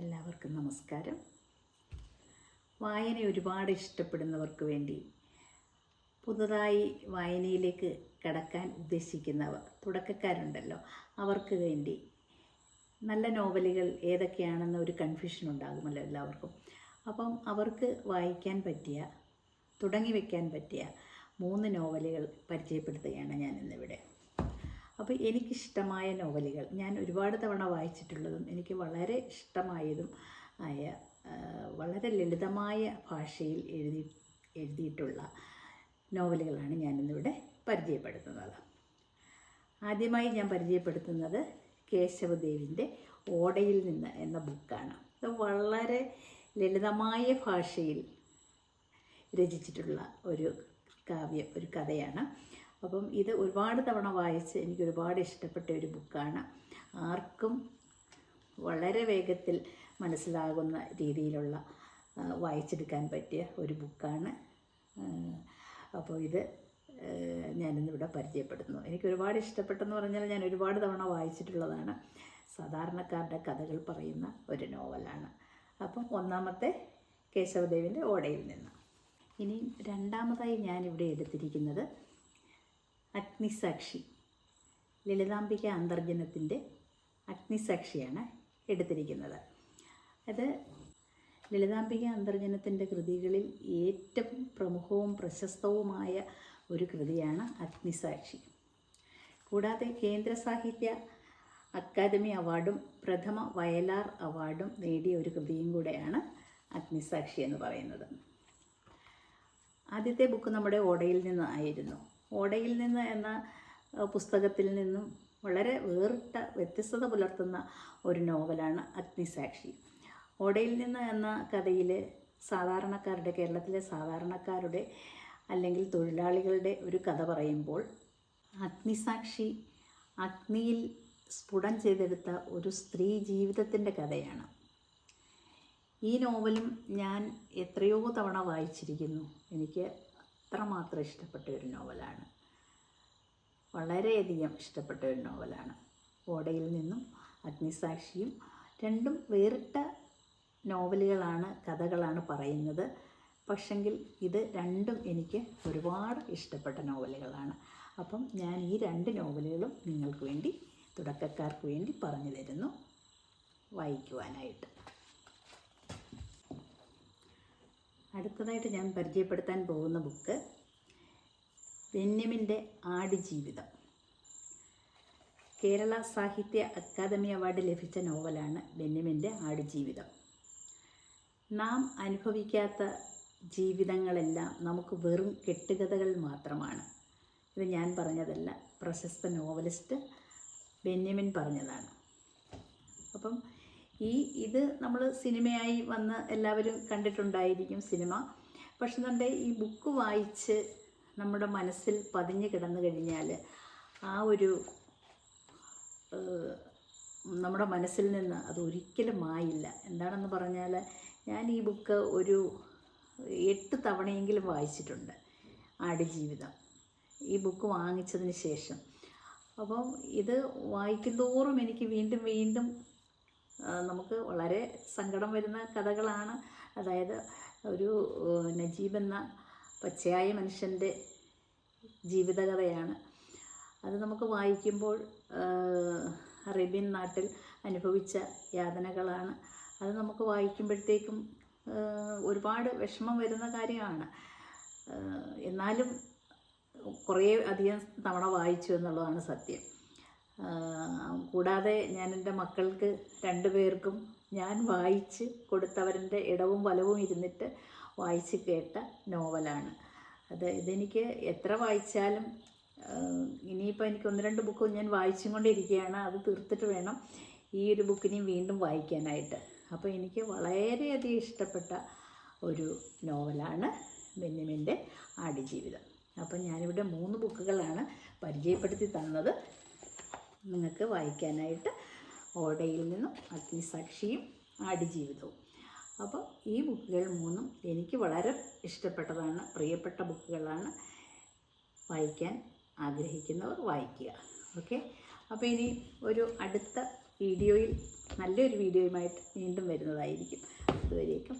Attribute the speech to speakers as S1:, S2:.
S1: എല്ലാവർക്കും നമസ്കാരം. വായന ഒരുപാട് ഇഷ്ടപ്പെടുന്നവർക്ക് വേണ്ടി പുതുതായി വായനയിലേക്ക് കടക്കാൻ ഉദ്ദേശിക്കുന്നവർ തുടക്കക്കാരുണ്ടല്ലോ അവർക്ക് വേണ്ടി നല്ല നോവലുകൾ ഏതൊക്കെയാണെന്ന ഒരു കൺഫ്യൂഷൻ ഉണ്ടാകുമല്ലോ എല്ലാവർക്കും. അപ്പം അവർക്ക് വായിക്കാൻ പറ്റിയ തുടങ്ങി വയ്ക്കാൻ പറ്റിയ മൂന്ന് നോവലുകൾ പരിചയപ്പെടുത്തുകയാണ് ഞാൻ ഇന്നിവിടെ അപ്പോൾ എനിക്കിഷ്ടമായ നോവലുകൾ ഞാൻ ഒരുപാട് തവണ വായിച്ചിട്ടുള്ളതും എനിക്ക് വളരെ ഇഷ്ടമായതും ആയ വളരെ ലളിതമായ ഭാഷയിൽ എഴുതി എഴുതിയിട്ടുള്ള നോവലുകളാണ് ഞാനിന്നിവിടെ പരിചയപ്പെടുത്തുന്നത്. ആദ്യമായി ഞാൻ പരിചയപ്പെടുത്തുന്നത് കേശവദേവിന്റെ ഓടയിൽ നിന്ന് എന്ന ബുക്കാണ്. അത് വളരെ ലളിതമായ ഭാഷയിൽ രചിച്ചിട്ടുള്ള ഒരു കാവ്യം ഒരു കഥയാണ്. അപ്പം ഇത് ഒരുപാട് തവണ വായിച്ച് എനിക്ക് ഒരുപാട് ഇഷ്ടപ്പെട്ട ഒരു ബുക്കാണ്. ആർക്കും വളരെ വേഗത്തിൽ മനസ്സിലാകുന്ന രീതിയിലുള്ള വായിച്ചെടുക്കാൻ പറ്റിയ ഒരു ബുക്കാണ്. അപ്പോൾ ഇത് ഞാനിന്നിവിടെ പരിചയപ്പെടുന്നു എനിക്ക് ഒരുപാട് ഇഷ്ടപ്പെട്ടെന്ന് പറഞ്ഞാൽ ഞാൻ ഒരുപാട് തവണ വായിച്ചിട്ടുള്ളതാണ്. സാധാരണക്കാരുടെ കഥകൾ പറയുന്ന ഒരു നോവലാണ്. അപ്പം ഒന്നാമത്തെ കേശവദേവിന്റെ ഓടയിൽ നിന്ന്. ഇനി രണ്ടാമതായി ഞാനിവിടെ എടുത്തിരിക്കുന്നത് അഗ്നിസാക്ഷി. ലളിതാംബിക അന്തർജനത്തിന്റെ അഗ്നിസാക്ഷിയാണ് എടുത്തിരിക്കുന്നത്. അത് ലളിതാംബിക അന്തർജനത്തിന്റെ കൃതികളിൽ ഏറ്റവും പ്രമുഖവും പ്രശസ്തവുമായ ഒരു കൃതിയാണ് അഗ്നിസാക്ഷി. കൂടാതെ കേന്ദ്ര സാഹിത്യ അക്കാദമി അവാർഡും പ്രഥമ വയലാർ അവാർഡും നേടിയ ഒരു കൃതിയും കൂടെയാണ് അഗ്നിസാക്ഷി എന്ന് പറയുന്നത്. ആദ്യത്തെ ബുക്ക് നമ്മുടെ ഓടയിൽ നിന്ന് ആയിരുന്നു. ഓടയിൽ നിന്ന് എന്ന പുസ്തകത്തിൽ നിന്നും വളരെ വേറിട്ട വ്യത്യസ്തത പുലർത്തുന്ന ഒരു നോവലാണ് അഗ്നിസാക്ഷി. ഓടയിൽ നിന്ന് എന്ന കഥയിൽ സാധാരണക്കാരുടെ കേരളത്തിലെ സാധാരണക്കാരുടെ അല്ലെങ്കിൽ തൊഴിലാളികളുടെ ഒരു കഥ പറയുമ്പോൾ അഗ്നിസാക്ഷി അഗ്നിയിൽ സ്ഫുടം ചെയ്തെടുത്ത ഒരു സ്ത്രീ ജീവിതത്തിന്റെ കഥയാണ്. ഈ നോവലും ഞാൻ എത്രയോ തവണ വായിച്ചിരിക്കുന്നു. എനിക്ക് അത്രമാത്രം ഇഷ്ടപ്പെട്ട ഒരു നോവലാണ്. വളരെയധികം ഇഷ്ടപ്പെട്ട ഒരു നോവലാണ്. ഓടയിൽ നിന്നും അഗ്നിസാക്ഷിയും രണ്ടും വേറിട്ട നോവലുകളാണ് കഥകളാണ് പറയുന്നത്. പക്ഷെങ്കിൽ ഇത് രണ്ടും എനിക്ക് ഒരുപാട് ഇഷ്ടപ്പെട്ട നോവലുകളാണ്. അപ്പം ഞാൻ ഈ രണ്ട് നോവലുകളും നിങ്ങൾക്ക് വേണ്ടി തുടക്കക്കാർക്ക് വേണ്ടി പറഞ്ഞു തരുന്നു. വായിക്കുവാനായിട്ട്. അടുത്തതായിട്ട് ഞാൻ പരിചയപ്പെടുത്താൻ പോകുന്ന ബുക്ക് ബെന്യമിന്റെ ആടുജീവിതം. കേരള സാഹിത്യ അക്കാദമി അവാർഡ് ലഭിച്ച നോവലാണ് ബെന്യമിന്റെ ആടുജീവിതം. നാം അനുഭവിക്കാത്ത ജീവിതങ്ങളെല്ലാം നമുക്ക് വെറും കെട്ടുകഥകൾ മാത്രമാണ്. ഇത് ഞാൻ പറഞ്ഞതല്ല പ്രശസ്ത നോവലിസ്റ്റ് ബെന്യമിൻ പറഞ്ഞതാണ്. അപ്പം ഈ ഇത് നമ്മൾ സിനിമയായി വന്ന് എല്ലാവരും കണ്ടിട്ടുണ്ടായിരിക്കും സിനിമ. പക്ഷെ നമ്മുടെ ഈ ബുക്ക് വായിച്ച് നമ്മുടെ മനസ്സിൽ പതിഞ്ഞു കിടന്നു കഴിഞ്ഞാൽ ആ ഒരു നമ്മുടെ മനസ്സിൽ നിന്ന് അത് ഒരിക്കലും മായില്ല. എന്താണെന്ന് പറഞ്ഞാൽ ഞാൻ ഈ ബുക്ക് ഒരു എട്ട് തവണയെങ്കിലും വായിച്ചിട്ടുണ്ട് ആടുജീവിതം ഈ ബുക്ക് വാങ്ങിച്ചതിന് ശേഷം. അപ്പം ഇത് വായിക്കുന്തോറും എനിക്ക് വീണ്ടും വീണ്ടും നമുക്ക് വളരെ സങ്കടം വരുന്ന കഥകളാണ്. അതായത് ഒരു നജീബ് എന്ന പച്ചയായ മനുഷ്യന്റെ ജീവിതകഥയാണ്. അത് നമുക്ക് വായിക്കുമ്പോൾ അറേബ്യൻ നാട്ടിൽ അനുഭവിച്ച യാതനകളാണ്. അത് നമുക്ക് വായിക്കുമ്പോഴത്തേക്കും ഒരുപാട് വിഷമം വരുന്ന കാര്യമാണ്. എന്നാലും കുറേ അധികം തവണ വായിച്ചു എന്നുള്ളതാണ് സത്യം. കൂടാതെ ഞാൻ എന്റെ മക്കൾക്ക് രണ്ടു പേർക്കും ഞാൻ വായിച്ച് കൊടുത്തവരുടെ ഇടവും വലവും ഇരുന്നിട്ട് വായിച്ച് കേട്ട നോവലാണ്. അത് ഇതെനിക്ക് എത്ര വായിച്ചാലും ഇനിയിപ്പോൾ എനിക്ക് ഒന്ന് രണ്ട് ബുക്കും ഞാൻ വായിച്ചും കൊണ്ടിരിക്കുകയാണ്. അത് തീർത്തിട്ട് വേണം ഈ ഒരു ബുക്കിനെയും വീണ്ടും വായിക്കാനായിട്ട്. അപ്പോൾ എനിക്ക് വളരെയധികം ഇഷ്ടപ്പെട്ട ഒരു നോവലാണ് ബെന്യമിന്റെ ആടുജീവിതം. അപ്പം ഞാനിവിടെ മൂന്ന് ബുക്കുകളാണ് പരിചയപ്പെടുത്തി തന്നത്. നിങ്ങൾക്ക് വായിക്കാനായിട്ട് ഓടയിൽ നിന്നും അഗ്നിസാക്ഷിയും ആടുജീവിതവും. അപ്പോൾ ഈ ബുക്കുകൾ മൂന്നും എനിക്ക് വളരെ ഇഷ്ടപ്പെട്ടതാണ് പ്രിയപ്പെട്ട ബുക്കുകളാണ്. വായിക്കാൻ ആഗ്രഹിക്കുന്നവർ വായിക്കുക. ഓക്കെ? അപ്പോൾ ഇനി ഒരു അടുത്ത വീഡിയോയിൽ നല്ലൊരു വീഡിയോയുമായിട്ട് വീണ്ടും വരുന്നതായിരിക്കും. അതുവരേക്കും